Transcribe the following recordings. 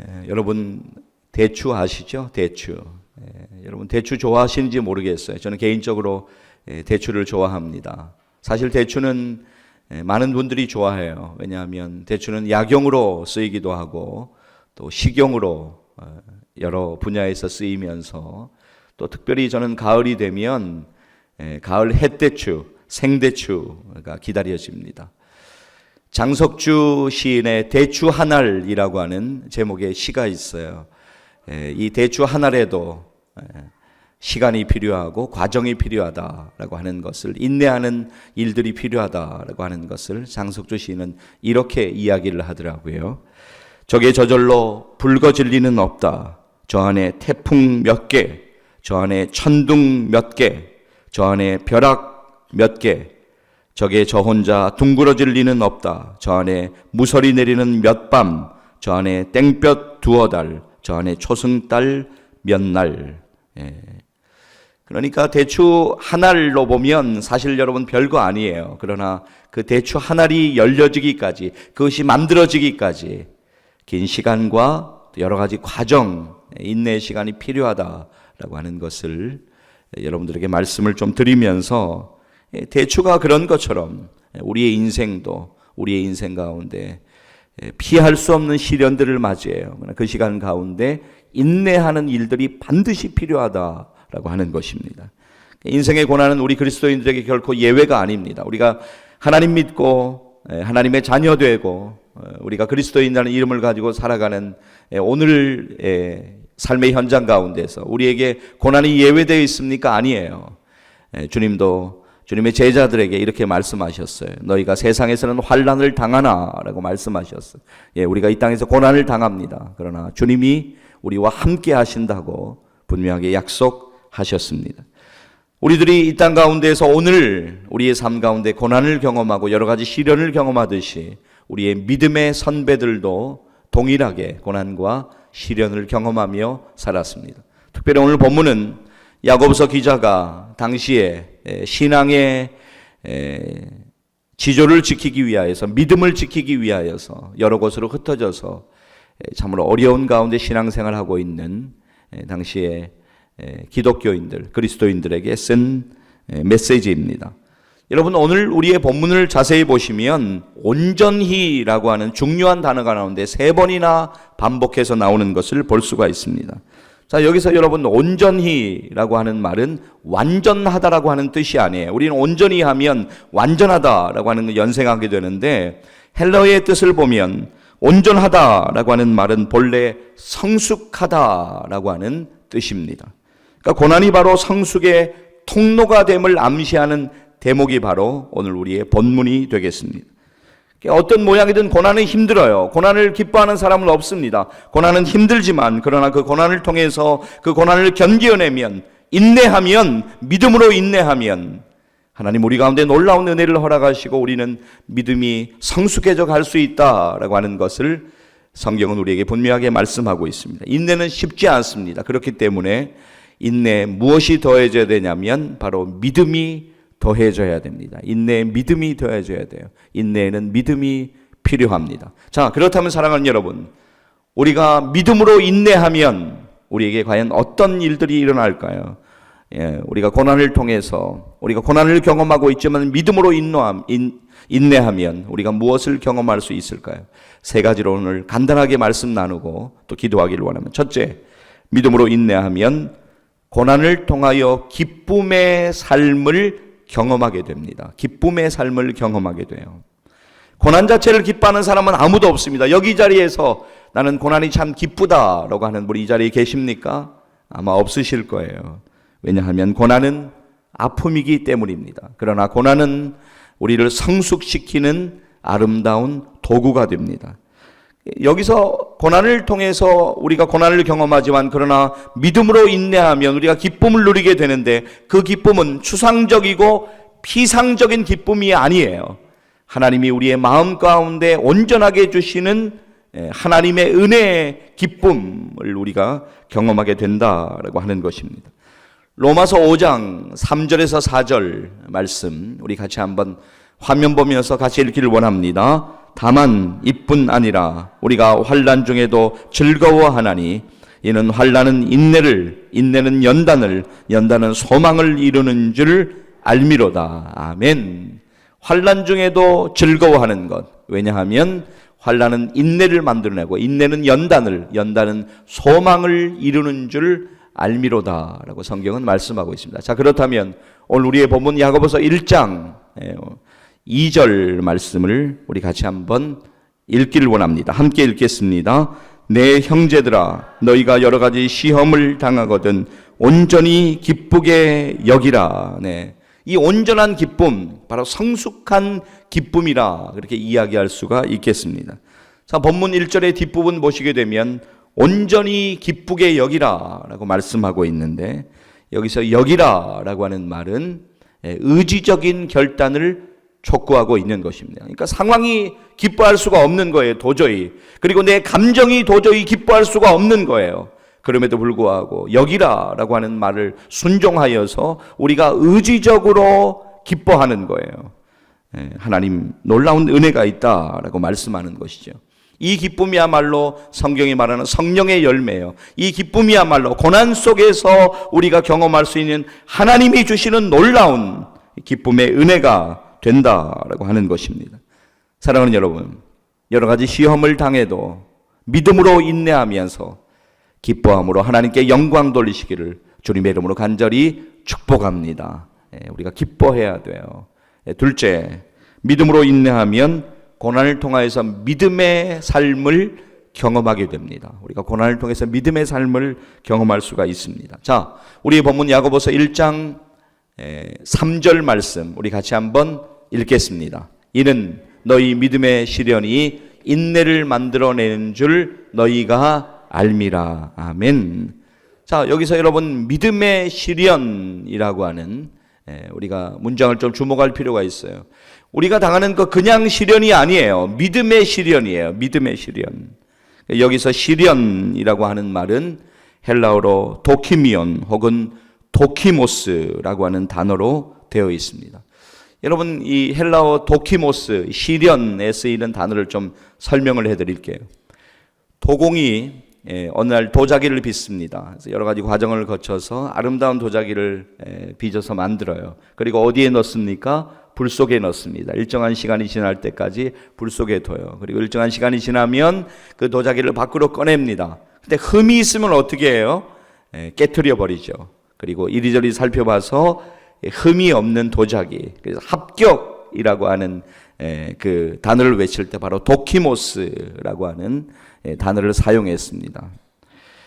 에, 여러분 대추 아시죠? 대추. 에, 여러분 대추 좋아하시는지 모르겠어요. 저는 개인적으로 에, 대추를 좋아합니다. 사실 대추는 에, 많은 분들이 좋아해요. 왜냐하면 대추는 약용으로 쓰이기도 하고 또 식용으로 어, 여러 분야에서 쓰이면서 또 특별히 저는 가을이 되면 에, 가을 햇대추, 생대추가 기다려집니다. 장석주 시인의 대추 하날이라고 하는 제목의 시가 있어요. 에, 이 대추 하날에도 에, 시간이 필요하고 과정이 필요하다라고 하는 것을 인내하는 일들이 필요하다라고 하는 것을 장석주 시인은 이렇게 이야기를 하더라고요. 적의 저절로 붉어질 리는 없다. 저 안에 태풍 몇 개, 저 안에 천둥 몇 개, 저 안에 벼락 몇 개, 적에 저 혼자 둥그러질 리는 없다. 저 안에 무설이 내리는 몇 밤, 저 안에 땡볕 두어 달, 저 안에 초승달 몇 날. 예. 그러니까 대추 한 알로 보면 사실 여러분 별거 아니에요. 그러나 그 대추 한 알이 열려지기까지, 그것이 만들어지기까지 긴 시간과 여러 가지 과정, 인내의 시간이 필요하다라고 하는 것을 여러분들에게 말씀을 좀 드리면서 대추가 그런 것처럼 우리의 인생도 우리의 인생 가운데 피할 수 없는 시련들을 맞이해요. 그 시간 가운데 인내하는 일들이 반드시 필요하다라고 하는 것입니다. 인생의 고난은 우리 그리스도인들에게 결코 예외가 아닙니다. 우리가 하나님 믿고 하나님의 자녀 되고 우리가 그리스도인이라는 이름을 가지고 살아가는 오늘 삶의 현장 가운데서 우리에게 고난이 예외되어 있습니까? 아니에요. 주님도 주님의 제자들에게 이렇게 말씀하셨어요. 너희가 세상에서는 환란을 당하나라고 말씀하셨어요. 예, 우리가 이 땅에서 고난을 당합니다. 그러나 주님이 우리와 함께 하신다고 분명하게 약속하셨습니다. 우리들이 이 땅 가운데서 오늘 우리의 삶 가운데 고난을 경험하고 여러 가지 시련을 경험하듯이 우리의 믿음의 선배들도 동일하게 고난과 시련을 경험하며 살았습니다. 특별히 오늘 본문은 야고보서 기자가 당시에 신앙의 지조를 지키기 위하여서 믿음을 지키기 위하여서 여러 곳으로 흩어져서 참으로 어려운 가운데 신앙생활하고 있는 당시의 기독교인들, 그리스도인들에게 쓴 메시지입니다. 여러분 오늘 우리의 본문을 자세히 보시면 온전히라고 하는 중요한 단어 가운데 세 번이나 반복해서 나오는 것을 볼 수가 있습니다. 자, 여기서 여러분 온전히라고 하는 말은 완전하다라고 하는 뜻이 아니에요. 우리는 온전히 하면 완전하다라고 하는 걸 연생하게 되는데 헬러의 뜻을 보면 온전하다라고 하는 말은 본래 성숙하다라고 하는 뜻입니다. 그러니까 고난이 바로 성숙의 통로가 됨을 암시하는 대목이 바로 오늘 우리의 본문이 되겠습니다. 어떤 모양이든 고난은 힘들어요. 고난을 기뻐하는 사람은 없습니다. 고난은 힘들지만 그러나 그 고난을 통해서 그 고난을 견디어내면 인내하면 믿음으로 인내하면 하나님 우리 가운데 놀라운 은혜를 허락하시고 우리는 믿음이 성숙해져 갈 수 있다라고 하는 것을 성경은 우리에게 분명하게 말씀하고 있습니다. 인내는 쉽지 않습니다. 그렇기 때문에 인내 무엇이 더해져야 되냐면 바로 믿음이 더해져야 됩니다. 인내에 믿음이 더해져야 돼요. 인내에는 믿음이 필요합니다. 자, 그렇다면 사랑하는 여러분, 우리가 믿음으로 인내하면 우리에게 과연 어떤 일들이 일어날까요? 예, 우리가 고난을 통해서 우리가 고난을 경험하고 있지만 믿음으로 인노함, 인, 인내하면 우리가 무엇을 경험할 수 있을까요? 세 가지로 오늘 간단하게 말씀 나누고 또 기도하기를 원하면 첫째, 믿음으로 인내하면 고난을 통하여 기쁨의 삶을 경험하게 됩니다. 기쁨의 삶을 경험하게 돼요. 고난 자체를 기뻐하는 사람은 아무도 없습니다. 여기 이 자리에서 나는 고난이 참 기쁘다라고 하는 분이 이 자리에 계십니까? 아마 없으실 거예요. 왜냐하면 고난은 아픔이기 때문입니다. 그러나 고난은 우리를 성숙시키는 아름다운 도구가 됩니다. 여기서 고난을 통해서 우리가 고난을 경험하지만 그러나 믿음으로 인내하면 우리가 기쁨을 누리게 되는데 그 기쁨은 추상적이고 피상적인 기쁨이 아니에요. 하나님이 우리의 마음 가운데 온전하게 주시는 하나님의 은혜의 기쁨을 우리가 경험하게 된다라고 하는 것입니다. 로마서 5장 3절에서 4절 말씀 우리 같이 한번 화면 보면서 같이 읽기를 원합니다. 다만 이뿐 아니라 우리가 환란 중에도 즐거워하나니 이는 환란은 인내를 인내는 연단을 연단은 소망을 이루는 줄 알미로다. 아멘. 환란 중에도 즐거워하는 것. 왜냐하면 환란은 인내를 만들어내고 인내는 연단을 연단은 소망을 이루는 줄 알미로다라고 성경은 말씀하고 있습니다. 자 그렇다면 오늘 우리의 본문 야고보서 1장 2절 말씀을 우리 같이 한번 읽기를 원합니다. 함께 읽겠습니다. 내 형제들아 너희가 여러 가지 시험을 당하거든 온전히 기쁘게 여기라. 네. 이 온전한 기쁨 바로 성숙한 기쁨이라 그렇게 이야기할 수가 있겠습니다. 자, 본문 1절의 뒷부분 보시게 되면 온전히 기쁘게 여기라라고 말씀하고 있는데 여기서 여기라라고 하는 말은 예, 의지적인 결단을 촉구하고 있는 것입니다. 그러니까 상황이 기뻐할 수가 없는 거예요, 도저히. 그리고 내 감정이 도저히 기뻐할 수가 없는 거예요. 그럼에도 불구하고 여기라 라고 하는 말을 순종하여서 우리가 의지적으로 기뻐하는 거예요. 예, 하나님 놀라운 은혜가 있다라고 말씀하는 것이죠. 이 기쁨이야말로 성경이 말하는 성령의 열매예요. 이 기쁨이야말로 고난 속에서 우리가 경험할 수 있는 하나님이 주시는 놀라운 기쁨의 은혜가 된다라고 하는 것입니다. 사랑하는 여러분, 여러 가지 시험을 당해도 믿음으로 인내하면서 기뻐함으로 하나님께 영광 돌리시기를 주님의 이름으로 간절히 축복합니다. 예, 우리가 기뻐해야 돼요. 예, 둘째, 믿음으로 인내하면 고난을 통하여서 믿음의 삶을 경험하게 됩니다. 우리가 고난을 통해서 믿음의 삶을 경험할 수가 있습니다. 자, 우리 본문 야고보서 1장 3절 말씀 우리 같이 한번 읽겠습니다. 이는 너희 믿음의 시련이 인내를 만들어내는 줄 너희가 알미라. 아멘. 자, 여기서 여러분 믿음의 시련이라고 하는 우리가 문장을 좀 주목할 필요가 있어요. 우리가 당하는 거 그냥 시련이 아니에요. 믿음의 시련이에요. 믿음의 시련. 여기서 시련이라고 하는 말은 헬라어로 도키미온 혹은 도키모스라고 하는 단어로 되어 있습니다. 여러분 이 헬라어 도키모스 시련에 쓰이는 단어를 좀 설명을 해드릴게요. 도공이 예, 어느 날 도자기를 빚습니다. 그래서 여러 가지 과정을 거쳐서 아름다운 도자기를 예, 빚어서 만들어요. 그리고 어디에 넣습니까? 불 속에 넣습니다. 일정한 시간이 지날 때까지 불 속에 둬요. 그리고 일정한 시간이 지나면 그 도자기를 밖으로 꺼냅니다. 근데 흠이 있으면 어떻게 해요? 예, 깨뜨려 버리죠. 그리고 이리저리 살펴봐서 흠이 없는 도자기. 그래서 합격이라고 하는 그 단어를 외칠 때 바로 도키모스라고 하는 단어를 사용했습니다.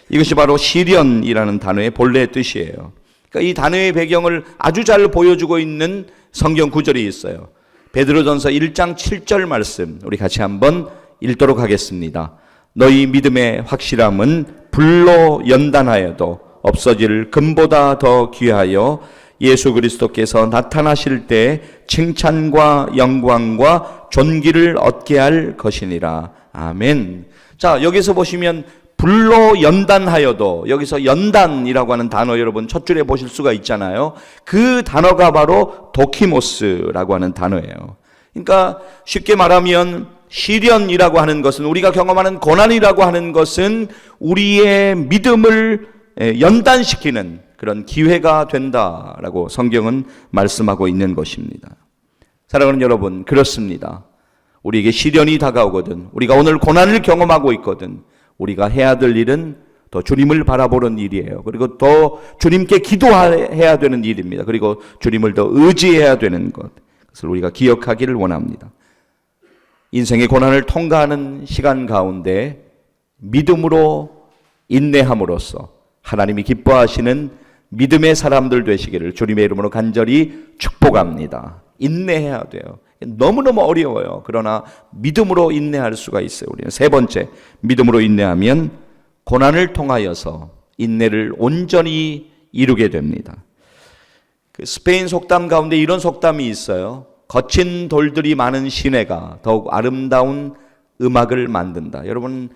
이것이 바로 시련이라는 단어의 본래 뜻이에요. 그러니까 이 단어의 배경을 아주 잘 보여주고 있는 성경 구절이 있어요. 베드로전서 1장 7절 말씀 우리 같이 한번 읽도록 하겠습니다. 너희 믿음의 확실함은 불로 연단하여도 없어질 금보다 더 귀하여 예수 그리스도께서 나타나실 때 칭찬과 영광과 존귀를 얻게 할 것이니라. 아멘. 자, 여기서 보시면 불로 연단하여도 여기서 연단이라고 하는 단어 여러분 첫 줄에 보실 수가 있잖아요. 그 단어가 바로 도키모스라고 하는 단어예요. 그러니까 쉽게 말하면 시련이라고 하는 것은 우리가 경험하는 고난이라고 하는 것은 우리의 믿음을 연단시키는 그런 기회가 된다라고 성경은 말씀하고 있는 것입니다. 사랑하는 여러분, 그렇습니다. 우리에게 시련이 다가오거든, 우리가 오늘 고난을 경험하고 있거든, 우리가 해야 될 일은 더 주님을 바라보는 일이에요. 그리고 더 주님께 기도해야 되는 일입니다. 그리고 주님을 더 의지해야 되는 것. 그것을 우리가 기억하기를 원합니다. 인생의 고난을 통과하는 시간 가운데 믿음으로 인내함으로써 하나님이 기뻐하시는 믿음의 사람들 되시기를 주님의 이름으로 간절히 축복합니다. 인내해야 돼요. 너무너무 어려워요. 그러나 믿음으로 인내할 수가 있어요. 우리는 세 번째, 믿음으로 인내하면 고난을 통하여서 인내를 온전히 이루게 됩니다. 그 스페인 속담 가운데 이런 속담이 있어요. 거친 돌들이 많은 시내가 더욱 아름다운 음악을 만든다. 여러분,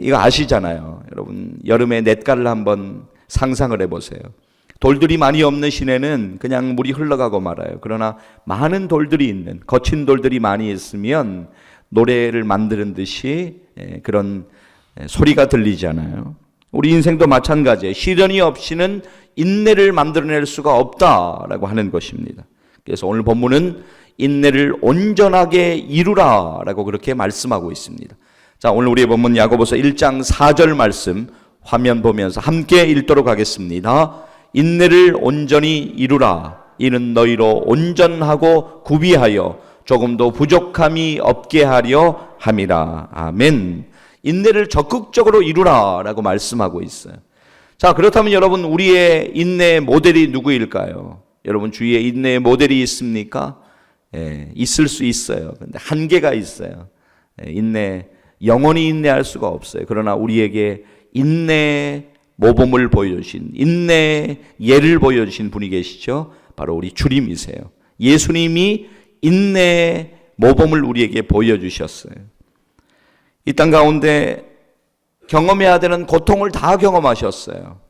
이거 아시잖아요. 여러분, 여름에 냇가를 한번 상상을 해보세요. 돌들이 많이 없는 시내는 그냥 물이 흘러가고 말아요. 그러나 많은 돌들이 있는 거친 돌들이 많이 있으면 노래를 만드는 듯이 예, 그런 예, 소리가 들리잖아요. 우리 인생도 마찬가지예요. 시련이 없이는 인내를 만들어낼 수가 없다라고 하는 것입니다. 그래서 오늘 본문은 인내를 온전하게 이루라라고 그렇게 말씀하고 있습니다. 자, 오늘 우리의 본문 야고보서 1장 4절 말씀 화면 보면서 함께 읽도록 하겠습니다. 인내를 온전히 이루라. 이는 너희로 온전하고 구비하여 조금도 부족함이 없게 하려 함이라. 아멘. 인내를 적극적으로 이루라라고 말씀하고 있어요. 자, 그렇다면 여러분 우리의 인내 모델이 누구일까요? 여러분 주위에 인내의 모델이 있습니까? 예, 있을 수 있어요. 근데 한계가 있어요. 예, 인내 영원히 인내할 수가 없어요. 그러나 우리에게 인내 모범을 보여주신 인내 예를 보여주신 분이 계시죠. 바로 우리 주님이세요. 예수님이 인내 모범을 우리에게 보여주셨어요. 이 땅 가운데 경험해야 되는 고통을 다 경험하셨어요.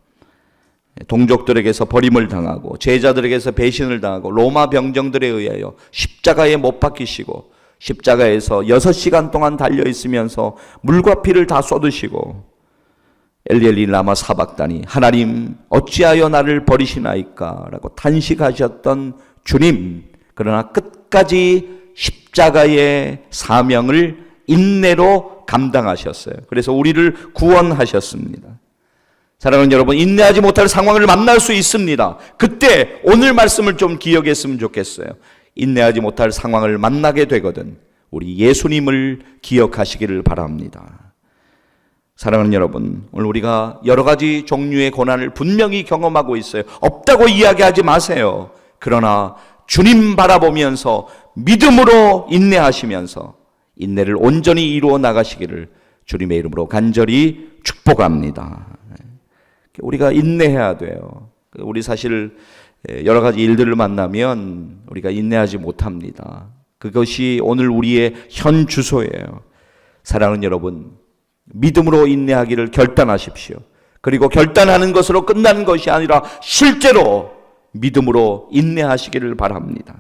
동족들에게서 버림을 당하고 제자들에게서 배신을 당하고 로마 병정들에 의하여 십자가에 못 박히시고 십자가에서 여섯 시간 동안 달려 있으면서 물과 피를 다 쏟으시고 엘리엘리 라마 사박다니 하나님 어찌하여 나를 버리시나이까라고 탄식하셨던 주님 그러나 끝까지 십자가의 사명을 인내로 감당하셨어요. 그래서 우리를 구원하셨습니다. 사랑하는 여러분, 인내하지 못할 상황을 만날 수 있습니다. 그때 오늘 말씀을 좀 기억했으면 좋겠어요. 인내하지 못할 상황을 만나게 되거든 우리 예수님을 기억하시기를 바랍니다. 사랑하는 여러분, 오늘 우리가 여러 가지 종류의 고난을 분명히 경험하고 있어요. 없다고 이야기하지 마세요. 그러나 주님 바라보면서 믿음으로 인내하시면서 인내를 온전히 이루어 나가시기를 주님의 이름으로 간절히 축복합니다. 우리가 인내해야 돼요. 우리 사실 여러 가지 일들을 만나면 우리가 인내하지 못합니다. 그것이 오늘 우리의 현 주소예요. 사랑하는 여러분, 믿음으로 인내하기를 결단하십시오. 그리고 결단하는 것으로 끝나는 것이 아니라 실제로 믿음으로 인내하시기를 바랍니다.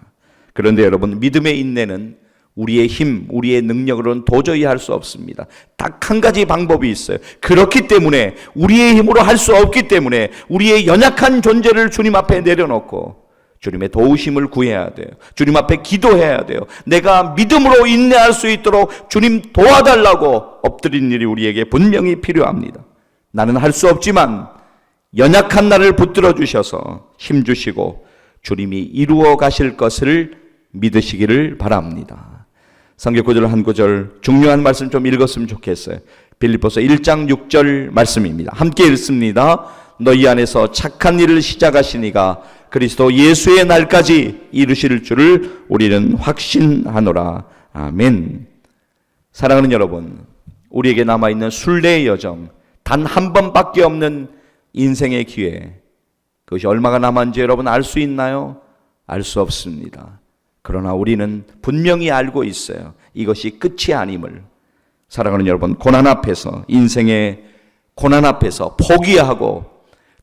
그런데 여러분, 믿음의 인내는 우리의 힘, 우리의 능력으로는 도저히 할 수 없습니다. 딱 한 가지 방법이 있어요. 그렇기 때문에 우리의 힘으로 할 수 없기 때문에 우리의 연약한 존재를 주님 앞에 내려놓고 주님의 도우심을 구해야 돼요. 주님 앞에 기도해야 돼요. 내가 믿음으로 인내할 수 있도록 주님 도와달라고 엎드린 일이 우리에게 분명히 필요합니다. 나는 할 수 없지만 연약한 나를 붙들어 주셔서 힘 주시고 주님이 이루어 가실 것을 믿으시기를 바랍니다. 성경 구절 한 구절 중요한 말씀 좀 읽었으면 좋겠어요. 빌립보서 1장 6절 말씀입니다. 함께 읽습니다. 너희 안에서 착한 일을 시작하시니가 그리스도 예수의 날까지 이루실 줄을 우리는 확신하노라. 아멘. 사랑하는 여러분, 우리에게 남아 있는 순례의 여정 단 한 번밖에 없는 인생의 기회. 그것이 얼마가 남았는지 여러분 알 수 있나요? 알 수 없습니다. 그러나 우리는 분명히 알고 있어요. 이것이 끝이 아님을. 사랑하는 여러분, 고난 앞에서, 인생의 고난 앞에서 포기하고,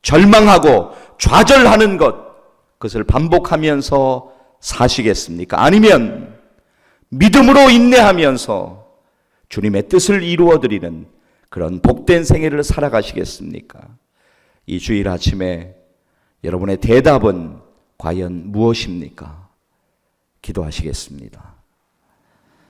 절망하고, 좌절하는 것, 그것을 반복하면서 사시겠습니까? 아니면, 믿음으로 인내하면서 주님의 뜻을 이루어 드리는 그런 복된 생애를 살아가시겠습니까? 이 주일 아침에 여러분의 대답은 과연 무엇입니까? 기도하시겠습니다.